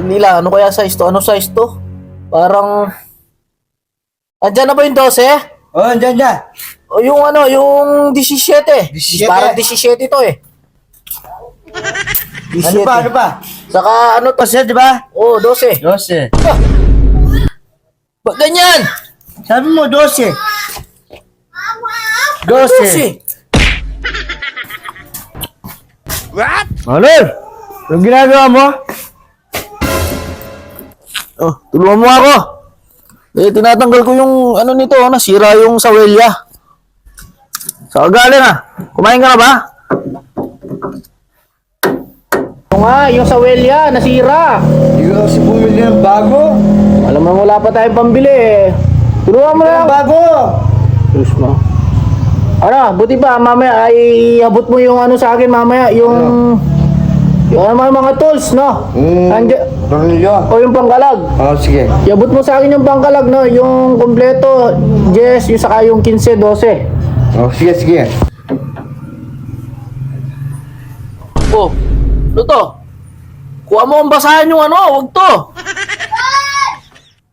Nila, ano kaya size to? Ano size to? Parang... Andyan na ba yung 12? Oh, andyan dyan. O yung ano, yung 17. 17. Parang 17 to eh. 17. Ano pa, ano pa? Saka ano to? Kasi, di ba? Oh, 12. 12. Ah! Ba't ganyan? Sabi mo, 12. 12. 12. Alol! Anong ginagawa mo? Oh, tulungan mo ako. Eh, tinatanggal ko yung ano nito, nasira yung sawelya. Sa galing ah. Kumain ka na ba? Oo nga, yung sawelya, nasira. Hindi ko kasi bumili ng bago. Alam mo, wala pa tayong pambili eh. Tulungan mo na Ng lang. bago. Diyos mo. Ano, buti pa, mamaya ay abot mo yung ano sa akin mamaya, yung... Yung ano mga mga tools, no? Mm, Andi- tornilyo. o yung pangkalag. Oh, sige. Iabot mo sa akin yung pangkalag, no? Yung kompleto, yes, yung saka yung 15, 12. Oh, sige, sige. Oh, ano to? Kuha mo ang basahan yung ano, wag to.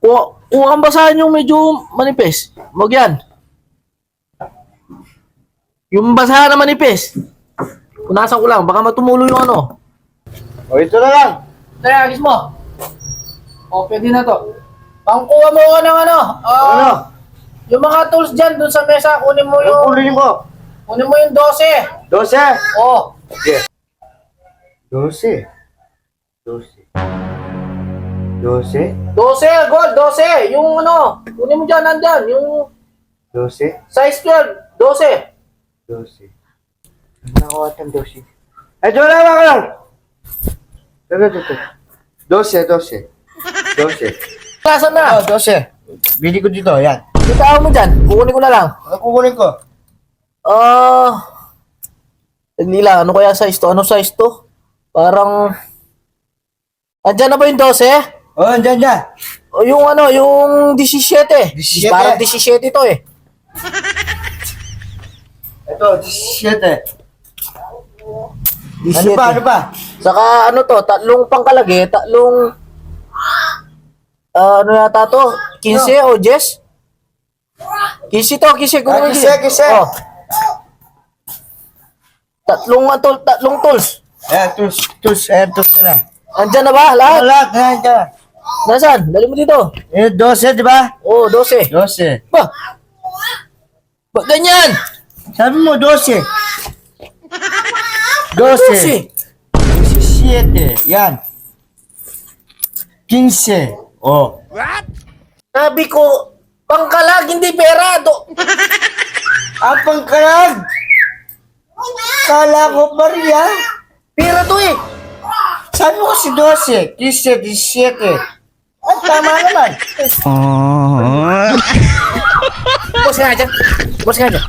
Kuha, kuha ang basahan yung medyo manipis. Wag yan. Yung basahan na manipis. Punasan ko lang, baka matumulo yung ano. Oh, ito na lang. Dali, agis mo. O, pwede na to. Pangkuha mo ko ng ano. ah, Ano? Yung mga tools dyan, dun sa mesa, kunin mo Ano yung... kunin ko? Kunin mo yung 12. 12. Oh, Sige. 12. 12. 12. 12, gold, 12. Yung ano, kunin mo dyan, nandyan. Yung 12. size 12, 12. 12. Nakuha tayong 12. Ay, ito na lang lang. Ito, ito. 12, 12. 12. Nasaan na? Oh, 12. Bili ko dito, yan. Ikaw mo dyan, kukunin ko na lang. Ano kukunin ko? Ah, nila, ano kaya size to? Ano size to? Parang... Andyan na ba yung 12? Oh, andyan dyan. O yung ano, yung 17. 17. Parang 17 to eh. Ito, 17. 17. Ano pa, ano pa? Saka ano to, tatlong pangkalagi, tatlong... Ah, ano yata to? 15 o Jess? 15 to, 15. Kunin mo Ah, 15, dyan. 15. Oh. Tatlong, tol, tatlong tools. Ayan, tools, tools, ayan, tools na lang. Andyan na ba? Lahat? Lahat, ayan, dyan. Nasaan? Dali mo dito. Eh, 12, di ba? Oh, 12. 12. Ba? Ba't ganyan? Sabi mo, 12. 12. 12. 17. Yan. 15. Oh. Sabi ko, pangkalag, hindi pera. Do Ang pangkalag. Kala ko Maria. pera to eh. Sabi mo kasi 12. 15, 17. Ay, tama naman. Boss nga dyan. Boss nga dyan.